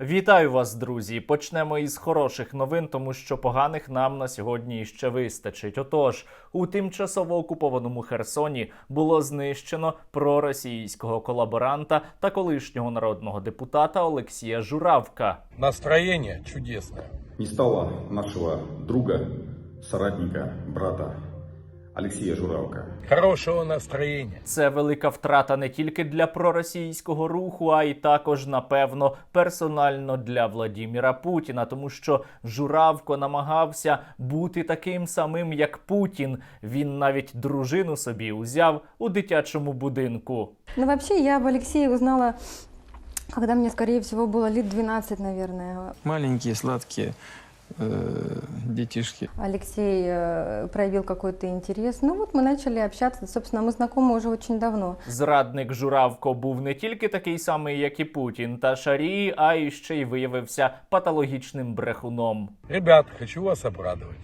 Вітаю вас, друзі! Почнемо із хороших новин, тому що поганих нам на сьогодні ще вистачить. Отож, у тимчасово окупованому Херсоні було знищено проросійського колаборанта та колишнього народного депутата Олексія Журавка. Настроение чудесное. не стало нашего друга, соратника, брата Алексея Журавка. Хорошего настроения. Це велика втрата не тільки для проросійського руху, а й також, напевно, персонально для Владіміра Путіна, тому що Журавко намагався бути таким самим, як Путін. Він навіть дружину собі узяв у дитячому будинку. Ну, вообще, я об Алексее узнала, когда мне, скорее всего, было лет 12, наверное. Маленькие, сладкие детишки. Алексей э, проявил какой-то интерес. Ну вот мы начали общаться. Собственно, мы знакомы уже очень давно. Зрадник Журавко був не тільки такий самий, як і Путін та Шарі, а й ще й виявився патологічним брехуном. Ребят, хочу вас обрадовать.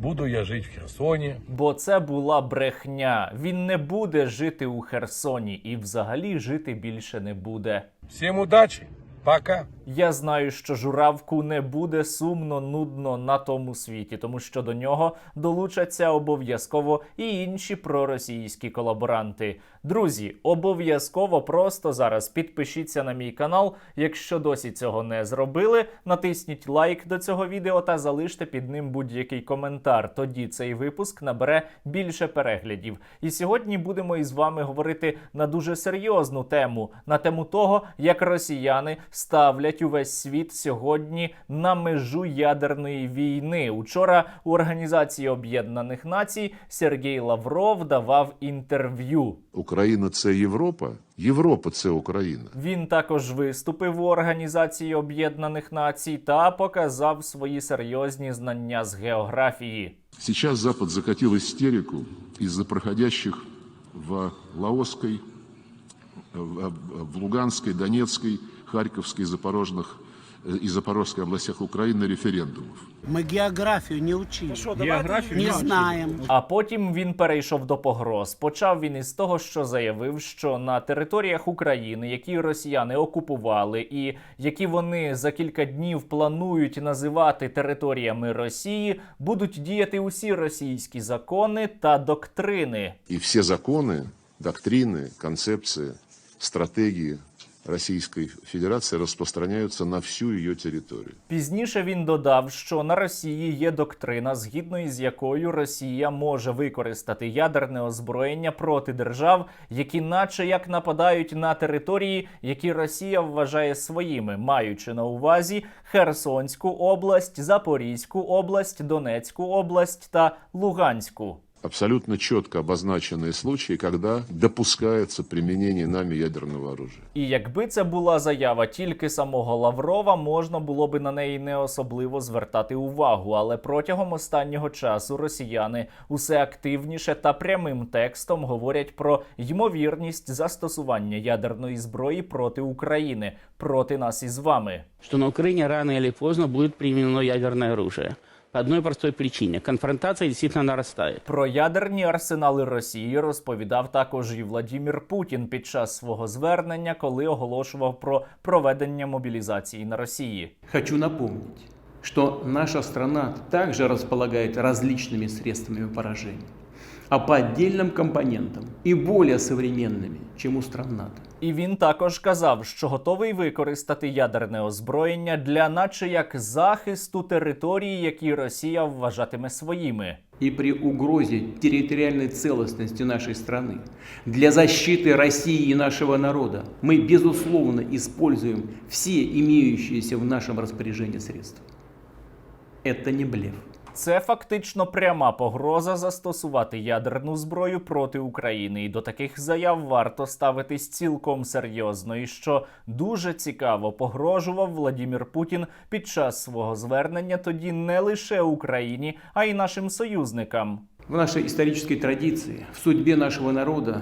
Буду я жить в Херсоне. Бо це була брехня. Він не буде жити у Херсоні і взагалі жити більше не буде. Всем удачи. Пока. Я знаю, що журавку не буде сумно, нудно на тому світі, тому що до нього долучаться обов'язково і інші проросійські колаборанти. Друзі, обов'язково просто зараз підпишіться на мій канал. Якщо досі цього не зробили, натисніть лайк до цього відео та залиште під ним будь-який коментар. Тоді цей випуск набере більше переглядів. І сьогодні будемо із вами говорити на дуже серйозну тему на тему того, як росіяни ставлять увесь світ сьогодні на межу ядерної війни. Учора у Організації Об'єднаних Націй Сергій Лавров давав інтерв'ю. Україна це Європа, Європа це Україна. Він також виступив у Організації Об'єднаних Націй та показав свої серйозні знання з географії. Сейчас Запад закатил истерику из-за проходящих в Лаосской, в в Луганской, Донецкой, Харьковской, Запорожных э, и Запорожской областях Украины референдумов. Мы географию не учили. не знаем. А потім він перейшов до погроз. Почав він із того, що заявив, що на територіях України, які росіяни окупували, і які вони за кілька днів планують називати територіями Росії, будуть діяти усі російські закони та доктрини. И все законы, доктрины, концепции, стратегии Российской Федерации распространяются на всю ее территорию. Пізніше він додав, що на Росії є доктрина, згідно із якою Росія може використати ядерне озброєння проти держав, які, наче як нападають на території, які Росія вважає своїми, маючи на увазі Херсонську область, Запорізьку область, Донецьку область та Луганську. Абсолютно четко обозначенные случаи, когда допускается применение нами ядерного оружия. І якби це була заява тільки самого Лаврова, можна було би на неї не особливо звертати увагу. Але протягом останнього часу росіяни усе активніше та прямим текстом говорять про ймовірність застосування ядерної зброї проти України, проти нас із вами. Что на Украине рано или поздно будет применено ядерное оружие. По одной простой причине. Конфронтация действительно нарастает. Про ядерні арсенали Росії розповідав також і Владімір Путін під час свого звернення, коли оголошував про проведення мобілізації на Росії. Хочу напомнити, що наша страна також розполагає различными средствами поражения, а по отдельным компонентам и более современными, чем у стран НАТО. І він також казав, що готовий використати ядерне озброєння для, наче як захисту території, які Росія вважатиме своїми. И при угрозе территориальной целостности нашей страны, для защиты России и нашего народа, мы, безусловно, используем все имеющиеся в нашем распоряжении средства. Это не блеф. Це фактично пряма погроза застосувати ядерну зброю проти України. І до таких заяв варто ставитись цілком серйозно. І що дуже цікаво, погрожував Владімір Путін під час свого звернення тоді не лише Україні, а й нашим союзникам. В нашей исторической традиции, в судьбе нашего народа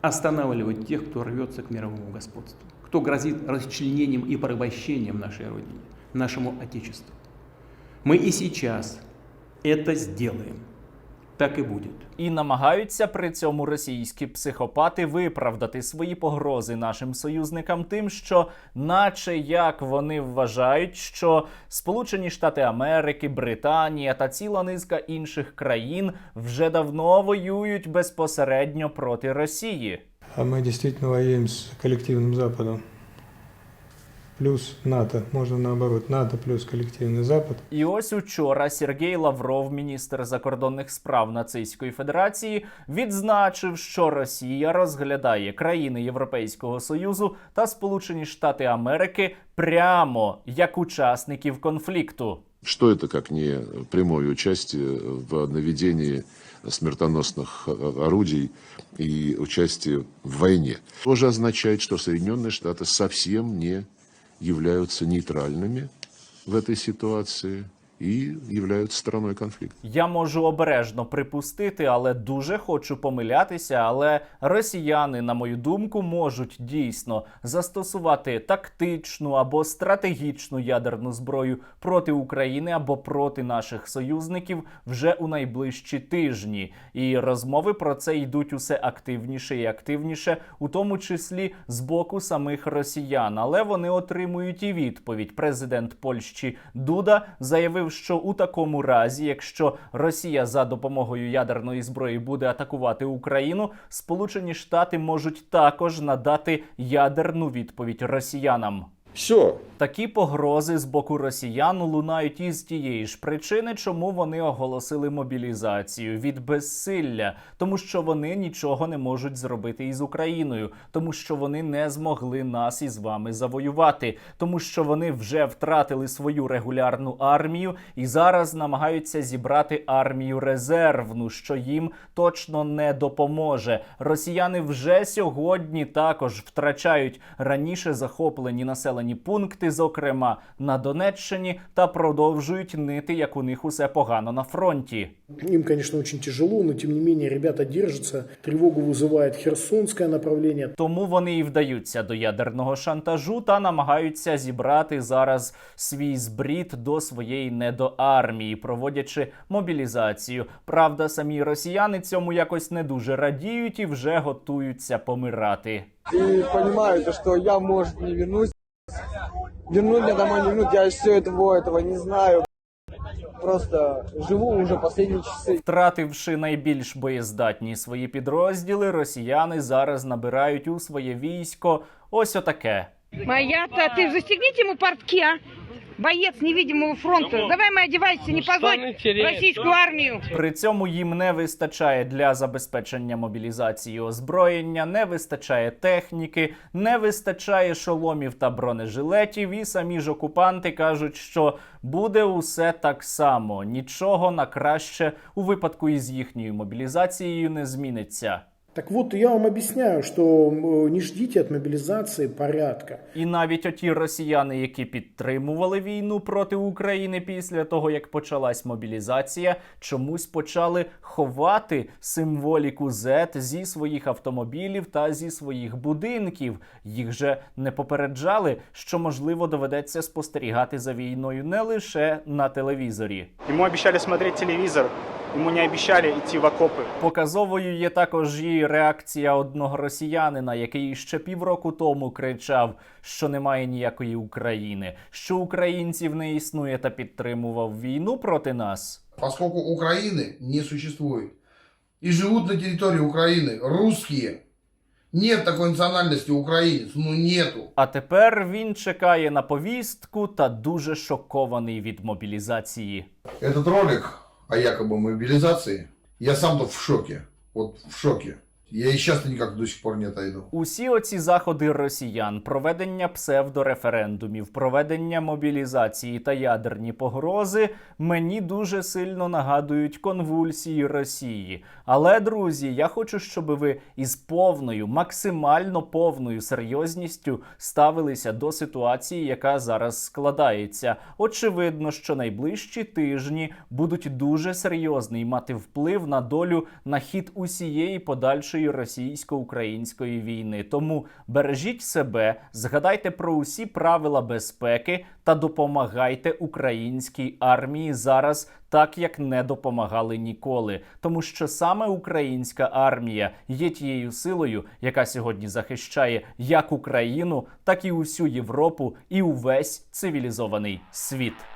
останавливать тех, кто рвется к мировому господству, кто грозит расчленением и порабощением нашей Родине, нашему Отечеству. Мы и сейчас это сделаем. так и будет. І намагаються при цьому російські психопати виправдати свої погрози нашим союзникам тим, що, наче як вони вважають, що Сполучені Штати Америки, Британія та ціла низка інших країн вже давно воюють безпосередньо проти Росії. А мы действительно воюем с коллективным Западом. Плюс НАТО. Можно наоборот. НАТО плюс коллективный Запад. І ось учора Сергій Лавров, міністр закордонних справ Нацистської Федерації, відзначив, що Росія розглядає країни Європейського Союзу та Сполучені Штати Америки прямо як учасників конфлікту. Что это, как не прямое участие в наведении смертоносных э, орудий и участие в войне? Тоже означает, что Соединенные Штаты совсем не являются нейтральными в этой ситуации и являются стороной конфликта. Я можу обережно припустити, але дуже хочу помилятися. Але росіяни, на мою думку, можуть дійсно застосувати тактичну або стратегічну ядерну зброю проти України або проти наших союзників вже у найближчі тижні. І розмови про це йдуть усе активніше і активніше, у тому числі з боку самих росіян. Але вони отримують і відповідь. Президент Польщі Дуда заявив, що у такому разі, якщо Росія за допомогою ядерної зброї буде атакувати Україну, Сполучені Штати можуть також надати ядерну відповідь росіянам. Все, Такі погрози з боку росіян лунають із тієї ж причини, чому вони оголосили мобілізацію від безсилля, тому що вони нічого не можуть зробити із Україною, тому що вони не змогли нас із вами завоювати, тому що вони вже втратили свою регулярну армію і зараз намагаються зібрати армію резервну, що їм точно не допоможе. Росіяни вже сьогодні також втрачають раніше захоплені населені пункти, зокрема на Донеччині, та продовжують нити, як у них усе погано на фронті. Им, конечно, очень тяжело, но тем не менее ребята держатся. Тревогу вызывает Херсонское направление. Тому вони і вдаються до ядерного шантажу та намагаються зібрати зараз свій збрід до своєї недоармії, проводячи мобілізацію. Правда, самі росіяни цьому якось не дуже радіють і вже готуються помирати. И понимаю, то, что я, может, не вернусь. Вернуть меня домой, не вернуть, я все этого, этого не знаю. Просто живу уже последние часы. Втративши найбільш боєздатні свої підрозділи, росіяни зараз набирають у своє військо ось отаке. Моя-то, ты застегните ему портки, а? Боец невидимого фронта. Давай, мы одевайся, не позорь российскую армию. При цьому їм не вистачає для забезпечення мобілізації озброєння, не вистачає техніки, не вистачає шоломів та бронежилетів. І самі ж окупанти кажуть, що буде усе так само. Нічого на краще у випадку із їхньою мобілізацією не зміниться. Так вот, я вам объясняю, что м, не ждите от мобилизации порядка. І навіть оті росіяни, які підтримували війну проти України після того, як почалась мобілізація, чомусь почали ховати символіку Z зі своїх автомобілів та зі своїх будинків. Їх же не попереджали, що можливо доведеться спостерігати за війною не лише на телевізорі. Ему обещали смотреть телевизор, ему не обещали идти в окопы. Показовою є також і реакція одного росіянина, який ще півроку тому кричав, що немає ніякої України, що українців не існує та підтримував війну проти нас. поскольку Украины не существует. И живут на территории Украины русские. Нет такой национальности украинец, ну нету. А тепер він чекає на повістку та дуже шокований від мобілізації. Этот ролик о якобы мобилизации, я сам-то в шоке. Вот в шоке. Я и сейчас никак до сих пор не отойду. Усі оці заходи росіян, проведення псевдореферендумів, проведення мобілізації та ядерні погрози мені дуже сильно нагадують конвульсії Росії. Але, друзі, я хочу, щоб ви із повною, максимально повною серйозністю ставилися до ситуації, яка зараз складається. Очевидно, що найближчі тижні будуть дуже серйозний мати вплив на долю на хід усієї подальшої іншої російсько-української війни. Тому бережіть себе, згадайте про усі правила безпеки та допомагайте українській армії зараз, так як не допомагали ніколи. Тому що саме українська армія є тією силою, яка сьогодні захищає як Україну, так і усю Європу і увесь цивілізований світ.